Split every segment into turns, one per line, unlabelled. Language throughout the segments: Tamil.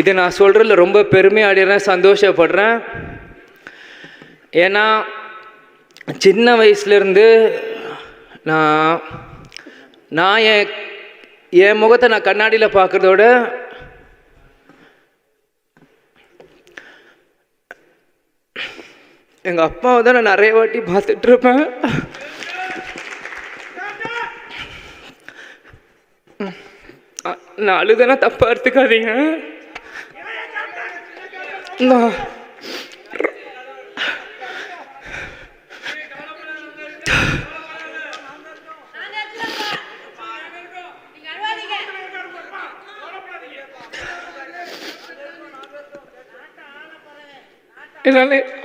இதை நான் சொல்கிறதுல ரொம்ப பெருமையாடுறேன் சந்தோஷப்படுறேன். ஏன்னா சின்ன வயசுலேருந்து நான் நான் என் என் முகத்தை நான் கண்ணாடியில் பார்க்குறதோட எங்கள் அப்பாவை தான் நான் நிறைய வாட்டி பார்த்துட்ருப்பேன். நான் அழுதனா தப்பாக எடுத்துக்காதீங்க. என்னால்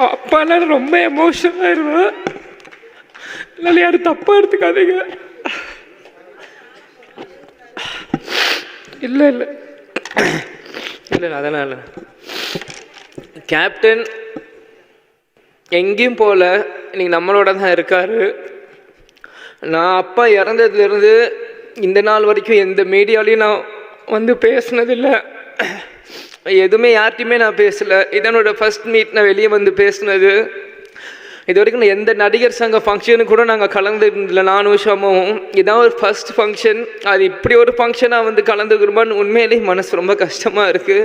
அப்பாலாம் ரொம்ப எமோஷனல் ஆயிடுவேன் என்னால் யாரும் தப்பாக எடுத்துக்காதீங்க. இல்லை இல்லை. இல்லை இல்லை அதெல்லாம் இல்லை. கேப்டன் எங்கேயும் போகல. இன்னைக்கு நம்மளோட தான் இருக்காரு. நான் அப்பா இறந்ததுலேருந்து இந்த நாள் வரைக்கும் எந்த மீடியாலையும் நான் வந்து பேசுனதில்லை. எதுவுமே யார்கிட்டையுமே நான் பேசலை. இதனோட ஃபர்ஸ்ட் மீட் நான் வெளியே வந்து பேசினது. இது வரைக்கும் நான் எந்த நடிகர் சங்க ஃபங்க்ஷனு கூட நாங்கள் கலந்துருந்தில்ல நானும் ஷமும். இதான் ஒரு ஃபர்ஸ்ட் ஃபங்க்ஷன் அது இப்படி ஒரு ஃபங்க்ஷனாக வந்து கலந்துக்கிறோமான்னு உண்மையிலேயே மனசு ரொம்ப கஷ்டமாக இருக்குது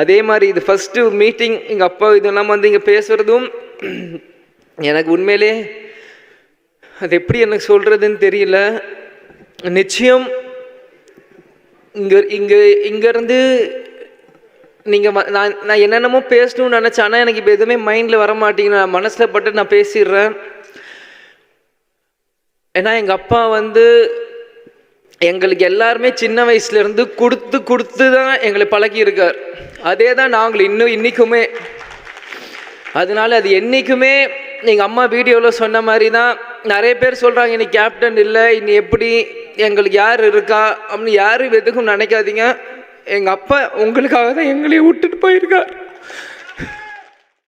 அதே மாதிரி இது ஃபஸ்ட்டு மீட்டிங் எங்கள் அப்பா இதெல்லாம் வந்து இங்கே பேசுகிறதும் எனக்கு உண்மையிலே அது எப்படி எனக்கு சொல்கிறதுன்னு தெரியல. நிச்சயம் இங்கே இங்கே இங்கேருந்து நீங்கள் நான் நான் என்னென்னமோ பேசணும்னு நினச்சேன் ஆனால் எனக்கு இப்போ எதுவுமே மைண்டில் வர மாட்டேங்குது. நான் மனசில் பட்டு நான் பேசிடுறேன். ஏன்னா எங்கள் அப்பா வந்து எங்களுக்கு எல்லாருமே சின்ன வயசுலேருந்து கொடுத்து கொடுத்து தான் எங்களை பழக்கியிருக்கார் அதே தான் நாங்கள் இன்னும் இன்றைக்குமே அதனால அது என்றைக்குமே எங்கள் அம்மா வீடியோவில் சொன்ன மாதிரி தான் நிறைய பேர் சொல்கிறாங்க இன்னைக்கு கேப்டன் இல்லை இனி எப்படி எங்களுக்கு யார் இருக்கா? அப்படின்னு யாரும் எதுக்கும் நினைக்காதீங்க. எங்கள் அப்பா உங்களுக்காக தான் எங்களையும் விட்டுட்டு போயிருக்கார்.